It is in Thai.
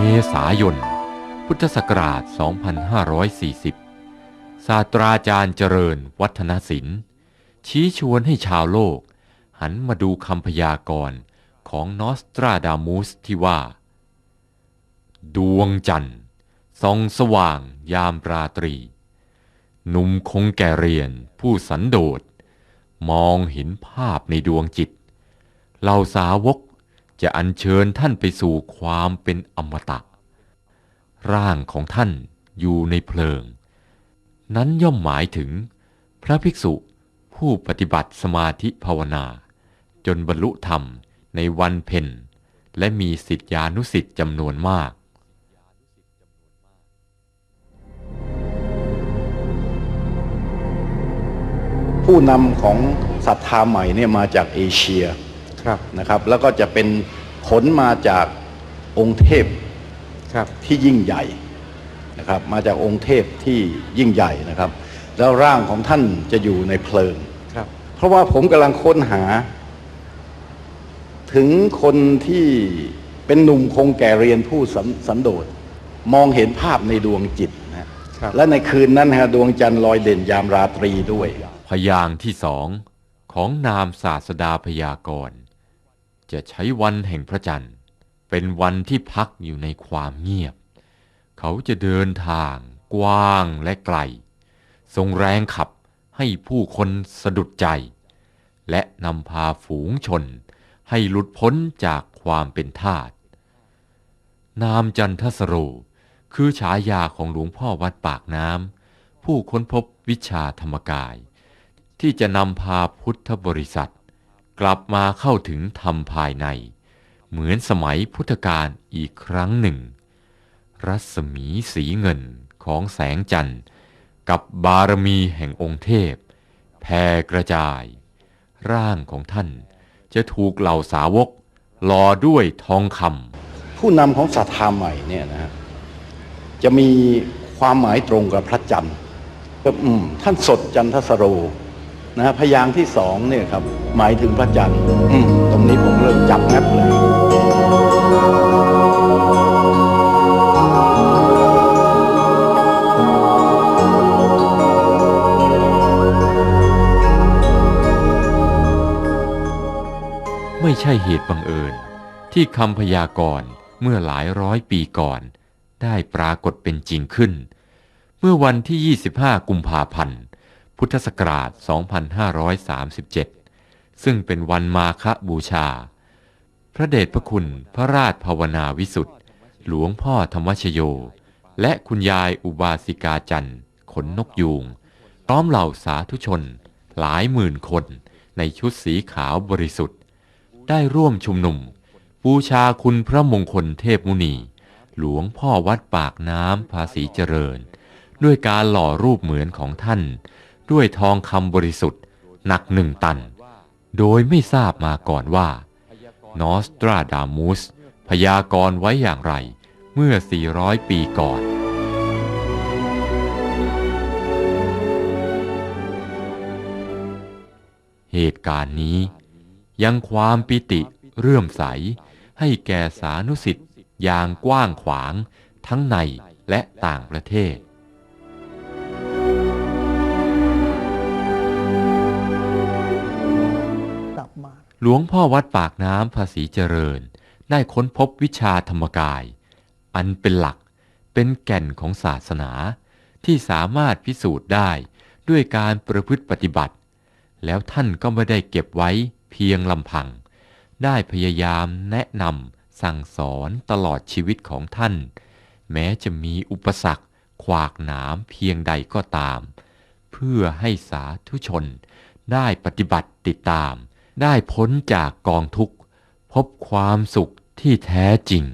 เมษายน พุทธศักราช 2540 ศาสตราจารย์เจริญวัฒนศิลป์ ชี้ชวนให้ชาวโลก หันมาดูคำพยากรณ์ของนอสตราดามูสที่ว่า ดวงจันทร์ส่องสว่างยามราตรี หนุ่มคงแก่เรียนผู้สันโดษ มองเห็นภาพในดวงจิตเหล่าสาวก จะอัญเชิญท่านไปสู่ความเป็นอมตะ ร่างของท่านอยู่ในเพลิง นั้นย่อมหมายถึง พระภิกษุผู้ปฏิบัติสมาธิภาวนา จนบรรลุธรรมในวันเพ็ญและมีสิทธิานุสิทธิ์จำนวนมากผู้นำของศรัทธาใหม่เนี่ยมาจากเอเชีย นะครับ แล้วก็จะเป็นผลมาจากองค์เทพครับที่ยิ่งใหญ่นะครับ มาจากองค์เทพที่ยิ่งใหญ่นะครับ แล้วร่างของท่านจะอยู่ในเพลิงครับเพราะว่าผมกำลังค้นหา ถึงคนที่เป็นหนุ่มคงแก่เรียนผู้สันสันโดษมองเห็นภาพในดวงจิตนะฮะครับและในคืนนั้นนะฮะดวงจันทร์ลอยเด่นยามราตรีด้วย พยางค์ที่สองของนามศาสดาพยากรณ์ จะใช้วันแห่งพระจันทร์ เป็นวันที่พักอยู่ในความเงียบ เขาจะเดินทางกว้างและไกล ทรงแรงขับให้ผู้คนสะดุดใจ และนำพาฝูงชนให้หลุดพ้นจากความเป็นทาส นามจันทสโร คือฉายาของหลวงพ่อวัดปากน้ำ ผู้ค้นพบวิชาธรรมกาย ที่จะนำพาพุทธบริษัท กลับมาเข้าถึงธรรมภายใน เหมือนสมัยพุทธกาลอีกครั้งหนึ่ง รัศมีสีเงินของแสงจันทร์ กับบารมีแห่งองค์เทพแผ่กระจาย ร่างของท่านจะถูกเหล่าสาวกหล่อด้วยทองคำผู้นำของศรัทธาใหม่เนี่ยนะ จะมีความหมายตรงกับพระจันทร์ท่านสดจันทสโร นะฮะพยางค์ที่สองเนี่ยครับ หมายถึงพระจันทร์ตรงนี้ผมเริ่มจับแนบเลยไม่ใช่เหตุบังเอิญ ที่คำพยากรณ์เมื่อหลายร้อยปีก่อน ได้ปรากฏเป็นจริงขึ้น เมื่อวันที่ 25 กุมภาพันธ์ พุทธศักราช 2537 ซึ่งเป็นวันมาฆบูชา พระเดชพระคุณพระราชภาวนาวิสุทธ์หลวงพ่อธรรมชโย และคุณยายอุบาสิกาจันทร์ขนนกยูงพร้อมเหล่าสาธุชน หลายหมื่นคนในชุดสีขาวบริสุทธิ์ ได้ร่วมชุมนุมบูชาคุณพระมงคลเทพมุนี หลวงพ่อวัดปากน้ำภาษีเจริญ ด้วยการหล่อรูปเหมือนของท่าน ด้วยทองคำบริสุทธิ์ หนักหนึ่งตัน โดยไม่ทราบมาก่อนว่านอสตราดามุสพยากรณ์ไว้อย่างไรเมื่อ 400 ปีก่อน เหตุการณ์นี้ยังความปิติเรื่มใส ให้แก่สานุสิทธิ์อย่างกว้างขวางทั้งในและต่างประเทศ หลวงพ่อวัดปากน้ำภาษีเจริญ ได้ค้นพบวิชาธรรมกาย อันเป็นหลักเป็นแก่นของศาสนา ที่สามารถพิสูจน์ได้ด้วยการประพฤติปฏิบัติ แล้วท่านก็ไม่ได้เก็บไว้เพียงลำพัง ได้พยายามแนะนำสั่งสอนตลอดชีวิตของท่าน แม้จะมีอุปสรรคขวากหนามเพียงใดก็ตาม เพื่อให้สาธุชนได้ปฏิบัติติดตาม ได้พ้นจากกองทุกข์ พบความสุขที่แท้จริง